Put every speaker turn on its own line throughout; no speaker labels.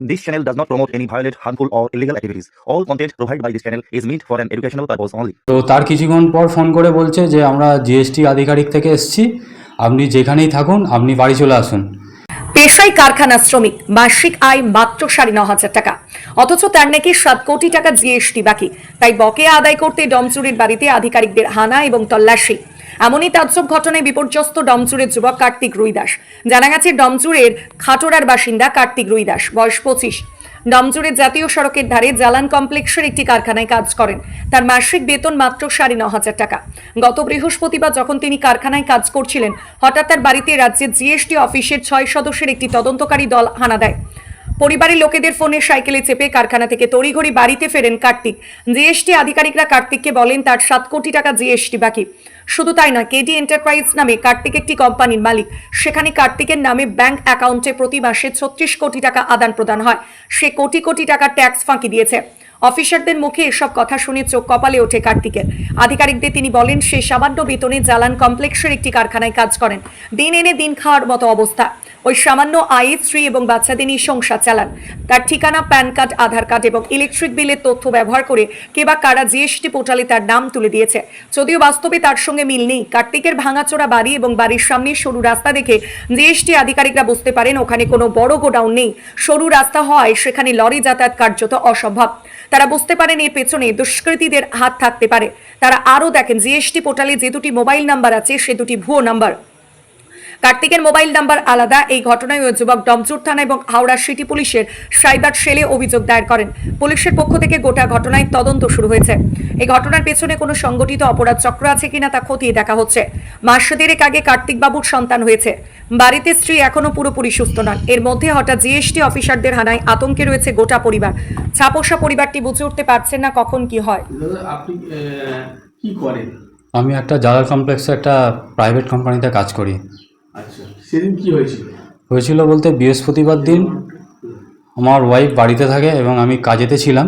This channel does not promote any violent, harmful, or illegal activities. All content provided by this channel is meant for an educational purpose only.
তো তার কিছুক্ষণ পর phone করে বলছে যে আমরা GST আধিকারিক থেকে এসেছি। আপনি যেখানেই থাকুন আপনি বাড়ি চলে আসুন।
পেশাই কারখানা শ্রমিক বার্ষিক আয় মাত্র সাড়ে ন হাজার টাকা। অথচ তার নাকি সাত কোটি টাকা জিএসটি বাকি। তাই বকেয়া আদায় করতে ডমচুরির বাড়িতে আধিকারিকদের হানা এবং তল্লাশি। এমনই তাজ্জব ঘটনায় বিপর্যস্ত ডমচুরের যুবক কার্তিক রুইদাস। জানা গেছে, ডমচুরের খাটোরার বাসিন্দা কার্তিক রুইদাস, বয়স পঁচিশ। ডমচুরের জাতীয় সড়কের ধারে জালান কমপ্লেক্সের একটি কারখানায় কাজ করেন। তার মাসিক বেতন মাত্র সাড়ে ন হাজার টাকা। গত বৃহস্পতিবার যখন তিনি কারখানায় কাজ করছিলেন, হঠাৎ তার বাড়িতে রাজ্যের জিএসটি অফিসের ছয় সদস্যের একটি তদন্তকারী দল হানা দেয়। পরিবারের লোকেদের ফোনে সাইকেলে চেপে কারখানা থেকে তড়িঘড়ি বাড়িতে ফেরেন কার্তিক। জিএসটি আধিকারিকরা কার্তিককে বলেন, তার সাত কোটি টাকা জিএসটি বাকি। শুধু তাই নয়, কেডি এন্টারপ্রাইজ নামে কার্তিক একটি কোম্পানির মালিক। সেখানে কার্তিকের নামে ব্যাংক অ্যাকাউন্টে প্রতি মাসে ছত্রিশ কোটি টাকা আদান প্রদান হয়। সে কোটি কোটি টাকা ট্যাক্স ফাঁকি দিয়েছে। অফিসারদের মুখে এসব কথা শুনে চোখ কপালে ওঠে কার্তিকের। আধিকারিকদের তিনি বলেন, সে সামান্য বেতনে জালান কমপ্লেক্সের একটি কারখানায় কাজ করেন। দিন এনে দিন খাওয়ার মতো অবস্থা। ওই সামান্য আয়ে স্ত্রী এবং বাচ্চাদের নিয়ে সংসার চালান। তার ঠিকানা, প্যান কার্ড, আধার কার্ড এবং ইলেকট্রিক বিলের তথ্য ব্যবহার করে কে বা কারা জিএসটি পোর্টালে তার নাম তুলে দিয়েছে। যদিও বাস্তবে তার সঙ্গে মিল নেই। কার্তিকের ভাঙাচোরা বাড়ি এবং বাড়ির সামনে সরু রাস্তা দেখে জিএসটি আধিকারিকরা বুঝতে পারেন ওখানে কোনো বড় গোডাউন নেই। সরু রাস্তা হওয়ায় সেখানে লরি যাতায়াত কার্যত অসম্ভব। তারা বুঝতে পারেন এর পেছনে দুষ্কৃতীদের হাত থাকতে পারে। তারা আরও দেখেন, জিএসটি পোর্টালে যে দুটি মোবাইল নাম্বার আছে, সে দুটি ভুয়ো নাম্বার। কার্তিকের মোবাইল নাম্বার আলাদা। এই ঘটনায় ওই যুবক ডমচুর থানা এবং হাওড়া সিটি পুলিশের সাইবার সেলে অভিযোগ দায়ের করেন। পুলিশের পক্ষ থেকে গোটা ঘটনায় তদন্ত শুরু হয়েছে। এই ঘটনার পেছনে কোনো সংগঠিত অপরাধ চক্র আছে কিনা তা খতিয়ে দেখা হচ্ছে। মাস দেড়েক আগে কার্তিক বাবুর সন্তান হয়েছে। বাড়িতে স্ত্রী এখনও পুরোপুরি সুস্থ নন। এর মধ্যে হঠাৎ জিএসটি অফিসারদের হানায় আতঙ্কে রয়েছে গোটা পরিবার। ছাপোষা পরিবারটি বুঝে উঠতে পারছেন না কখন কি হয়।
আপনি কি করেন?
আমি একটা জালাল কমপ্লেক্সে একটা প্রাইভেট কোম্পানিতে কাজ করি।
সেদিন কি হয়েছিল?
হয়েছিল বলতে বৃহস্পতিবার দিন আমার ওয়াইফ বাড়িতে থাকে এবং আমি কাজেতে ছিলাম।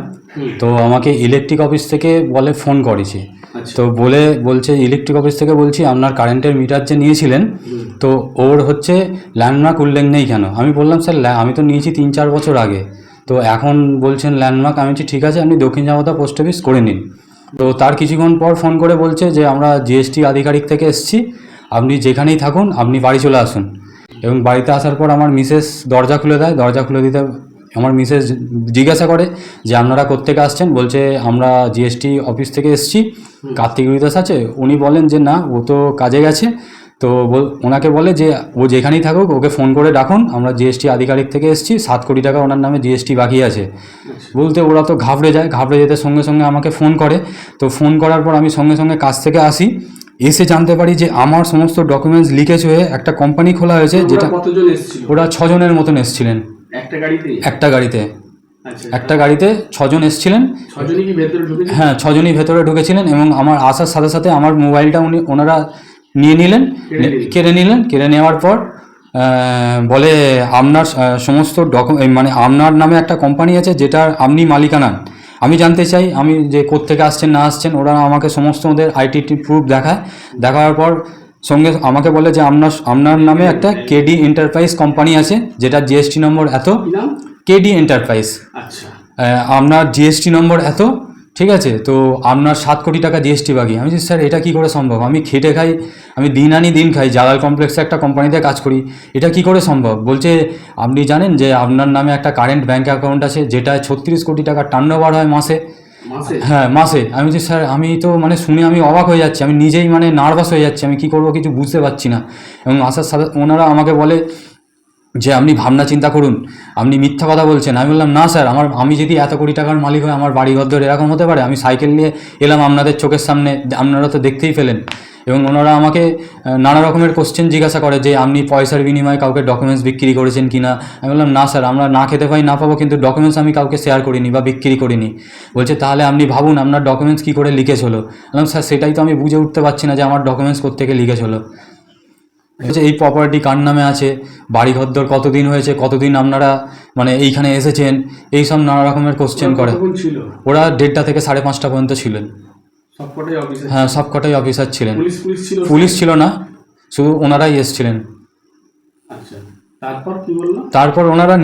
তো আমাকে ইলেকট্রিক অফিস থেকে বলে ফোন করেছে।
আচ্ছা।
তো বলে বলছে ইলেকট্রিক অফিস থেকে বলছি আপনার কারেন্টের মিটার যে নিয়েছিলেন তো ওর হচ্ছে ল্যান্ডমার্ক উল্লেখ নেই কেন? আমি বললাম স্যার আমি তো নিয়েছি তিন চার বছর আগে। তো এখন বলছেন ল্যান্ডমার্ক আমি বলছি ঠিক আছে আপনি দক্ষিণ জামাতা পোস্ট অফিস করে নিন। তো তার কিছুক্ষণ পর ফোন করে বলছে যে আমরা জিএসটি আধিকারিক থেকে এসেছি। আপনি যেখানেই থাকুন আপনি বাড়ি চলে আসুন। এবং বাড়িতে আসার পর আমার মিসেস দরজা খুলে দেয় দরজা খুলে দিতে আমার মিসেস জিজ্ঞাসা করে যে আপনারা কোত্থেকে আসছেন? বলছে আমরা জিএসটি অফিস থেকে এসেছি কার্তিক বিদাস আছে। উনি বলেন যে না ও তো কাজে গেছে। তো ওনাকে বলে যে ও যেখানেই থাকুক ওকে ফোন করে ডাকুন আমরা জিএসটি আধিকারিক থেকে এসেছি সাত কোটি টাকা ওনার নামে জিএসটি বাকি আছে। বলতে ওরা তো ঘাবড়ে যায় ঘাবড়ে যেতে সঙ্গে সঙ্গে আমাকে ফোন করে। তো ফোন করার পর আমি সঙ্গে সঙ্গে কাজ থেকে আসি। এসে জানতে পারি যে আমার সমস্ত ডকুমেন্টস লিকেজ হয়ে একটা কোম্পানি খোলা হয়েছে যেটা
ওরা কতজন এসেছিল?
ওরা ছজনের মতন এসছিলেন।
একটা গাড়িতে?
একটা গাড়িতে।
আচ্ছা।
একটা গাড়িতে ছজন এসছিলেন। হ্যাঁ ছজনই ভেতরে ঢুকেছিলেন এবং আমার আসার সাথে সাথে আমার মোবাইলটা উনি ওনারা নিয়ে নিলেন
কেড়ে নিলেন।
কেড়ে নেওয়ার পর বলে আপনার সমস্ত ডকুমেন্ট মানে আপনার নামে একটা কোম্পানি আছে যেটার আপনি মালিকানান আমি জানতে চাই আমি যে কোত্থেকে আসছেন না আসছেন ওরা আমাকে সমস্ত ওদের আইটি প্রুফ দেখায়। দেখার পর সঙ্গে আমাকে বলে যে আপনার আপনার নামে একটা কেডি এন্টারপ্রাইজ কোম্পানি আছে যেটা জিএসটি নম্বর এত। কেডি এন্টারপ্রাইজ
আচ্ছা।
আপনার জিএসটি নম্বর এত ঠিক আছে? তো আপনার সাত কোটি টাকা জিএসটি বাকি। আমি স্যার এটা কি করে সম্ভব? আমি খেটে খাই আমি দিন আনি দিন খাই। জালাল কমপ্লেক্সে একটা কোম্পানিতে কাজ করি। এটা কি করে সম্ভব? বলছে আপনি জানেন যে আপনার নামে একটা কারেন্ট ব্যাঙ্ক অ্যাকাউন্ট আছে যেটা ছত্রিশ কোটি টাকা টার্নওভার হয় মাসে।
মাসে?
হ্যাঁ মাসে। আমি বলছি স্যার আমি তো মানে শুনে আমি অবাক হয়ে যাচ্ছি। আমি নিজেই মানে নার্ভাস হয়ে যাচ্ছি। আমি কি করব কিছু বুঝতে পারছি না। এবং আসার সাথে ওনারা আমাকে বলে যে আপনি ভাবনা চিন্তা করুন, আপনি মিথ্যা কথা বলছেন। আমি বললাম, না স্যার, আমার, আমি যদি এত কোটি টাকার মালিক হয় আমার বাড়ি ঘর ধরে এরকম হতে পারে? আমি সাইকেল নিয়ে এলাম আপনাদের চোখের সামনে, আপনারা তো দেখতেই ফেলেন এবং ওনারা আমাকে নানা রকমের কোশ্চেন জিজ্ঞাসা করে যে, আপনি পয়সার বিনিময়ে কাউকে ডকুমেন্টস বিক্রি করেছেন কি না আমি বললাম, না স্যার, আমরা না খেতে পাই, না পাবো, কিন্তু ডকুমেন্টস আমি কাউকে শেয়ার করিনি বা বিক্রি করিনি। বলছে, তাহলে আপনি ভাবুন, আপনার ডকুমেন্টস কী করে লিকেজ হলো? বললাম, স্যার, সেটাই তো আমি বুঝে উঠতে পারছি না যে আমার ডকুমেন্টস কোথেকে লিকেজ হলো। এই প্রপার্টি কার নামে আছে? বাড়ি ঘরদর কতদিন হয়েছে? কতদিন আপনারা মানে এইখানে এসেছেন? এই সব নানা রকমের কোশ্চেন করে। ওরা দেড়টা থেকে সাড়ে পাঁচটা পর্যন্ত ছিলেন। হ্যাঁ সবকটাই অফিসার ছিলেন।
পুলিশ ছিল
না শুধু ওনারাই এসছিলেন।
আচ্ছা।
তারপর ওনারা